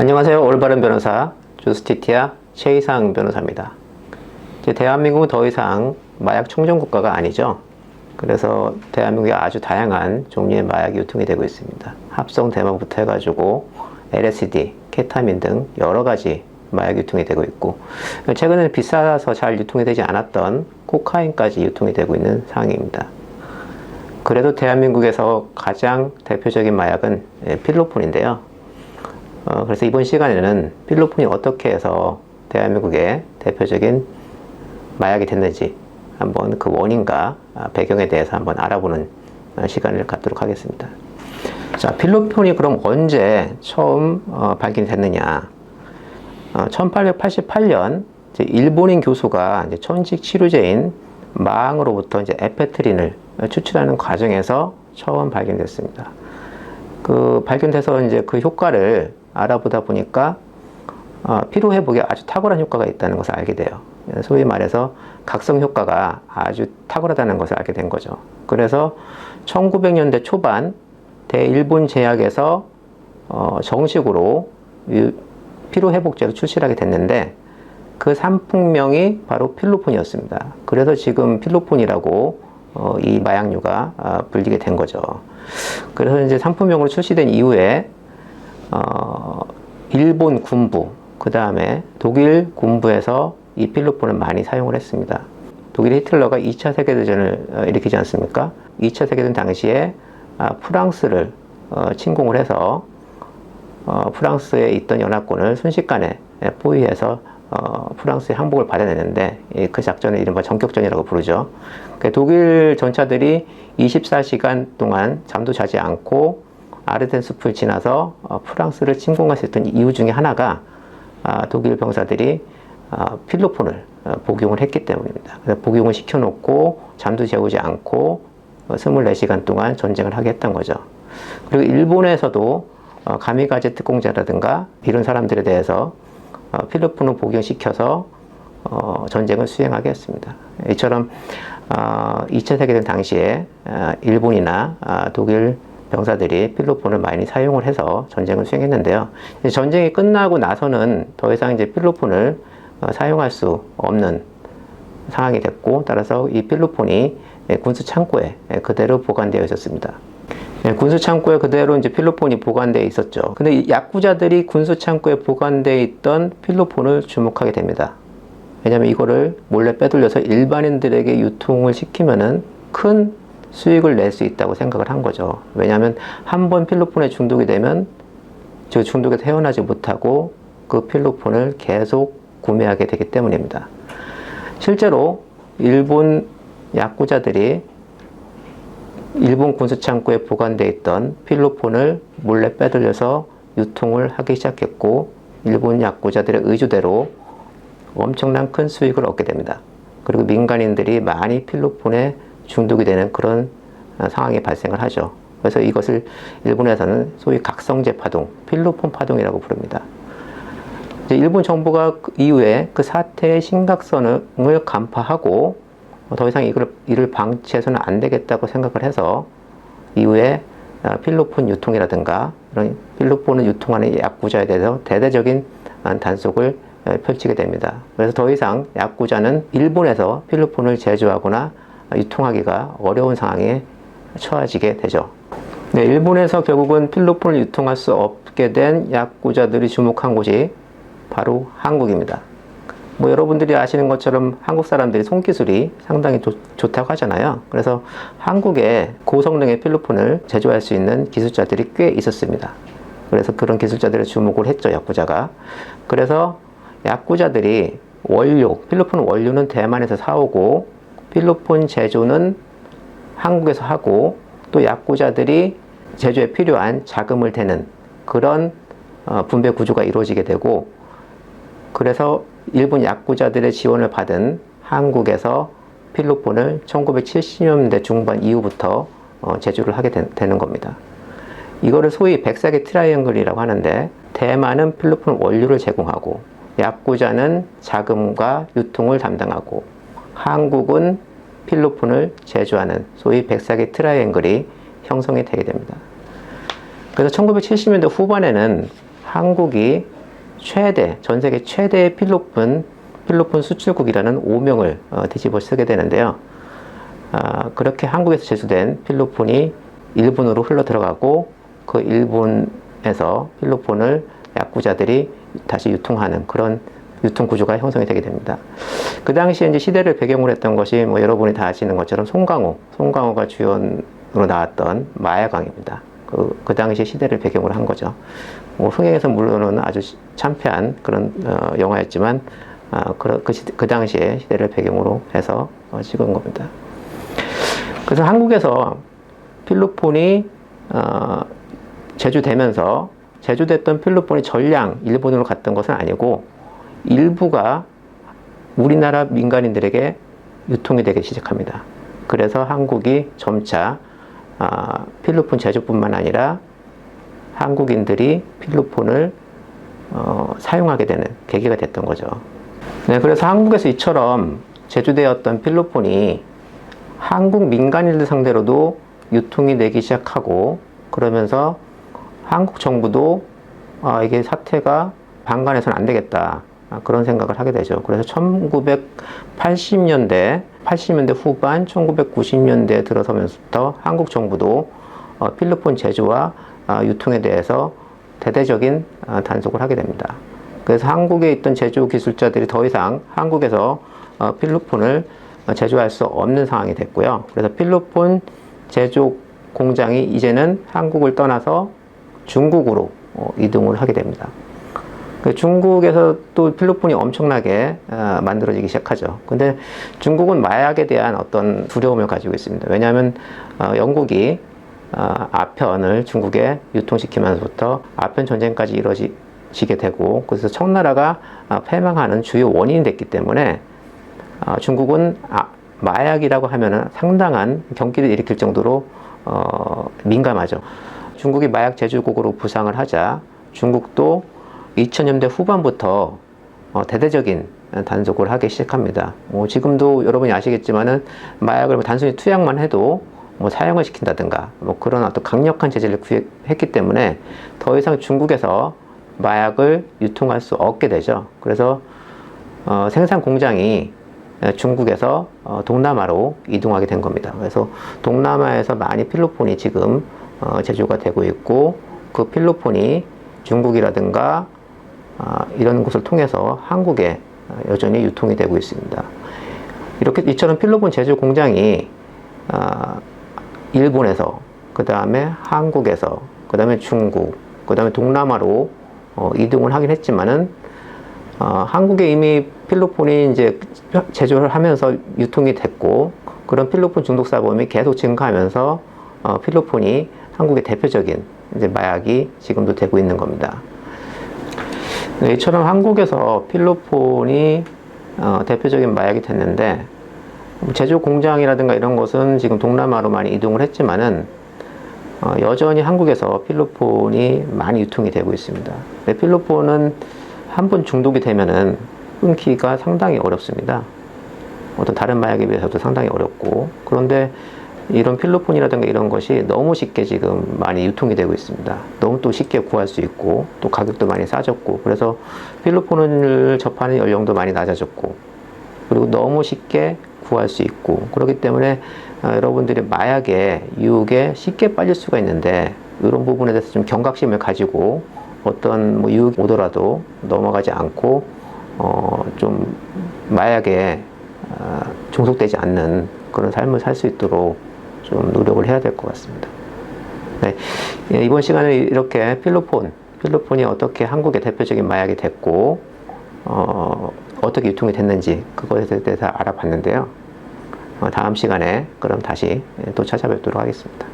안녕하세요. 올바른 변호사 주스티티아 최이상 변호사입니다. 이제 대한민국은 더 이상 마약 청정 국가가 아니죠. 그래서 대한민국에 아주 다양한 종류의 마약이 유통이 되고 있습니다. 합성 대마부터 해가지고 LSD, 케타민 등 여러 가지 마약 유통이 되고 있고 최근에는 비싸서 잘 유통이 되지 않았던 코카인까지 유통이 되고 있는 상황입니다. 그래도 대한민국에서 가장 대표적인 마약은 예, 필로폰인데요. 어, 그래서 이번 시간에는 필로폰이 어떻게 해서 대한민국의 대표적인 마약이 됐는지 한번 그 원인과 아, 배경에 대해서 한번 알아보는 어, 시간을 갖도록 하겠습니다. 자, 필로폰이 그럼 언제 처음 어, 발견이 됐느냐? 어, 1888년 이제 일본인 교수가 이제 천식 치료제인 마항으로부터 이제 에페트린을 추출하는 과정에서 처음 발견됐습니다. 그 발견돼서 이제 그 효과를 알아보다 보니까 어, 피로 회복에 아주 탁월한 효과가 있다는 것을 알게 돼요. 소위 말해서 각성 효과가 아주 탁월하다는 것을 알게 된 거죠. 그래서 1900년대 초반 대일본 제약에서 어, 정식으로 이 피로 회복제를 출시하게 됐는데 그 상품명이 바로 필로폰이었습니다. 그래서 지금 필로폰이라고 어, 이 마약류가 아, 불리게 된 거죠. 그래서 이제 상품명으로 출시된 이후에 어, 일본 군부, 그 다음에 독일 군부에서 이 필로폰을 많이 사용을 했습니다. 독일 히틀러가 2차 세계대전을 어, 일으키지 않습니까? 2차 세계대전 당시에 아, 프랑스를 어, 침공을 해서 어, 프랑스에 있던 연합군을 순식간에 예, 포위해서 어, 프랑스의 항복을 받아내는데 예, 그 작전을 이른바 전격전이라고 부르죠. 그 독일 전차들이 24시간 동안 잠도 자지 않고 아르덴 숲을 지나서 어, 프랑스를 침공할 수 있던 이유 중에 하나가 아, 독일 병사들이 아, 필로폰을 어, 복용을 했기 때문입니다. 복용을 시켜놓고 잠도 재우지 않고 어, 24시간 동안 전쟁을 하게 했던 거죠. 그리고 일본에서도 어, 가미가제 특공자라든가 이런 사람들에 대해서 어, 필로폰을 복용시켜서 어, 전쟁을 수행하게 했습니다. 이처럼 어, 2차 세계대전 당시에 어, 일본이나 아, 독일 병사들이 필로폰을 많이 사용을 해서 전쟁을 수행했는데요. 전쟁이 끝나고 나서는 더 이상 이제 필로폰을 어, 사용할 수 없는 상황이 됐고 따라서 이 필로폰이 예, 군수 창고에 예, 그대로 보관되어 있었습니다. 예, 군수 창고에 그대로 이제 필로폰이 보관되어 있었죠. 근데 이 약구자들이 군수 창고에 보관되어 있던 필로폰을 주목하게 됩니다. 왜냐하면 이거를 몰래 빼돌려서 일반인들에게 유통을 시키면은 큰 수익을 낼 수 있다고 생각을 한 거죠. 왜냐하면 한 번 필로폰에 중독이 되면 저 중독에서 헤어나지 못하고 그 필로폰을 계속 구매하게 되기 때문입니다. 실제로 일본 약구자들이 일본 군수 창고에 보관되어 있던 필로폰을 몰래 빼돌려서 유통을 하기 시작했고 일본 약구자들의 의주대로 엄청난 큰 수익을 얻게 됩니다. 그리고 민간인들이 많이 필로폰에 중독이 되는 그런 어, 상황이 발생을 하죠. 그래서 이것을 일본에서는 소위 각성제 파동, 필로폰 파동이라고 부릅니다. 일본 정부가 그 이후에 그 사태의 심각성을 간파하고 더 이상 이걸, 이를 방치해서는 안 되겠다고 생각을 해서 이후에 어, 필로폰 유통이라든가 이런 필로폰을 유통하는 약구자에 대해서 대대적인 어, 단속을 어, 펼치게 됩니다. 그래서 더 이상 약구자는 일본에서 필로폰을 제조하거나 유통하기가 어려운 상황에 처해지게 되죠. 네, 일본에서 결국은 필로폰을 유통할 수 없게 된 약구자들이 주목한 곳이 바로 한국입니다. 뭐 여러분들이 아시는 것처럼 한국 사람들이 손기술이 상당히 좋, 좋다고 하잖아요. 그래서 한국에 고성능의 필로폰을 제조할 수 있는 기술자들이 꽤 있었습니다. 그래서 그런 기술자들의 주목을 했죠, 약구자가. 그래서 약구자들이 원료, 필로폰 원료는 대만에서 사오고 필로폰 제조는 한국에서 하고 또 약구자들이 제조에 필요한 자금을 대는 그런 어, 분배 구조가 이루어지게 되고 그래서 일본 약구자들의 지원을 받은 한국에서 필로폰을 1970년대 중반 이후부터 어, 제조를 하게 되, 는 겁니다. 이거를 소위 백사기 트라이앵글이라고 하는데 대만은 필로폰 원료를 제공하고 약구자는 자금과 유통을 담당하고 한국은 필로폰을 제조하는 소위 백사기 트라이앵글이 형성이 되게 됩니다. 그래서 1970년대 후반에는 한국이 최대 전 세계 최대의 필로폰 필로폰 수출국이라는 오명을 어, 뒤집어 쓰게 되는데요. 아, 그렇게 한국에서 제수된 필로폰이 일본으로 흘러 들어가고 그 일본에서 필로폰을 약구자들이 다시 유통하는 그런 유통 구조가 형성이 되게 됩니다. 그 당시에 이제 시대를 배경으로 했던 것이 뭐 여러분이 다 아시는 것처럼 송강호, 송강호가 주연으로 나왔던 마야강입니다. 그, 그 당시 시대를 배경으로 한 거죠. 뭐 흥행에서 물론은 아주 시- 참패한 그런 어, 영화였지만 아, 그, 그, 시대- 그 당시의 시대를 배경으로 해서 어, 찍은 겁니다. 그래서 한국에서 필로폰이 어, 제주되면서 제주됐던 필로폰이 전량 일본으로 갔던 것은 아니고 일부가 우리나라 민간인들에게 유통이 되기 시작합니다. 그래서 한국이 점차 아, 필로폰 제조뿐만 아니라 한국인들이 필로폰을 어, 사용하게 되는 계기가 됐던 거죠. 네, 그래서 한국에서 이처럼 제조되었던 필로폰이 한국 민간인들 상대로도 유통이 되기 시작하고 그러면서 한국 정부도 아, 이게 사태가 방관해서는 안 되겠다. 아, 그런 생각을 하게 되죠. 그래서 1980년대, 80년대 후반, 1990년대에 들어서면서부터 한국 정부도 어, 필로폰 제조와 아, 유통에 대해서 대대적인 아, 단속을 하게 됩니다. 그래서 한국에 있던 제조 기술자들이 더 이상 한국에서 어, 필로폰을 어, 제조할 수 없는 상황이 됐고요. 그래서 필로폰 제조 공장이 이제는 한국을 떠나서 중국으로 어, 이동을 하게 됩니다. 그 중국에서 또 필로폰이 엄청나게 어, 만들어지기 시작하죠. 근데 중국은 마약에 대한 어떤 두려움을 가지고 있습니다. 왜냐하면 어, 영국이 어, 아편을 중국에 유통시키면서부터 아편 전쟁까지 이루어지게 되고 그래서 청나라가 어, 패망하는 주요 원인이 됐기 때문에 어, 중국은 아, 마약이라고 하면은 상당한 경기를 일으킬 정도로 어, 민감하죠. 중국이 마약 제조국으로 부상을 하자 중국도 2000년대 후반부터 어, 대대적인 단속을 하기 시작합니다. 뭐 지금도 여러분이 아시겠지만은 마약을 뭐 단순히 투약만 해도 뭐 사용을 시킨다든가 뭐 그런 어떤 강력한 제재를 구했기 때문에 더 이상 중국에서 마약을 유통할 수 없게 되죠. 그래서 어, 생산 공장이 중국에서 어, 동남아로 이동하게 된 겁니다. 그래서 동남아에서 많이 필로폰이 지금 어, 제조가 되고 있고 그 필로폰이 중국이라든가 아, 이런 곳을 통해서 한국에 어, 여전히 유통이 되고 있습니다. 이렇게 이처럼 필로폰 제조 공장이 아, 일본에서 그 다음에 한국에서 그 다음에 중국 그 다음에 동남아로 어, 이동을 하긴 했지만은 어, 한국에 이미 필로폰이 이제 제조를 하면서 유통이 됐고 그런 필로폰 중독 사범이 계속 증가하면서 어, 필로폰이 한국의 대표적인 이제 마약이 지금도 되고 있는 겁니다. 네, 이처럼 한국에서 필로폰이 어, 대표적인 마약이 됐는데 제조 공장이라든가 이런 것은 지금 동남아로 많이 이동을 했지만은 어, 여전히 한국에서 필로폰이 많이 유통이 되고 있습니다. 네, 필로폰은 한 번 중독이 되면은 끊기가 상당히 어렵습니다. 어떤 다른 마약에 비해서도 상당히 어렵고 그런데 이런 필로폰이라든가 이런 것이 너무 쉽게 지금 많이 유통이 되고 있습니다. 너무 또 쉽게 구할 수 있고 또 가격도 많이 싸졌고 그래서 필로폰을 접하는 연령도 많이 낮아졌고 그리고 너무 쉽게 구할 수 있고 그렇기 때문에 어, 여러분들이 마약에 유혹에 쉽게 빠질 수가 있는데 이런 부분에 대해서 좀 경각심을 가지고 어떤 뭐 유혹이 오더라도 넘어가지 않고 어, 좀 마약에 어, 종속되지 않는 그런 삶을 살 수 있도록 좀 노력을 해야 될 것 같습니다. 네, 예, 이번 시간에 이렇게 필로폰, 필로폰이 어떻게 한국의 대표적인 마약이 됐고 어, 어떻게 유통이 됐는지 그것에 대해서 알아봤는데요. 어, 다음 시간에 그럼 다시 또 찾아뵙도록 하겠습니다.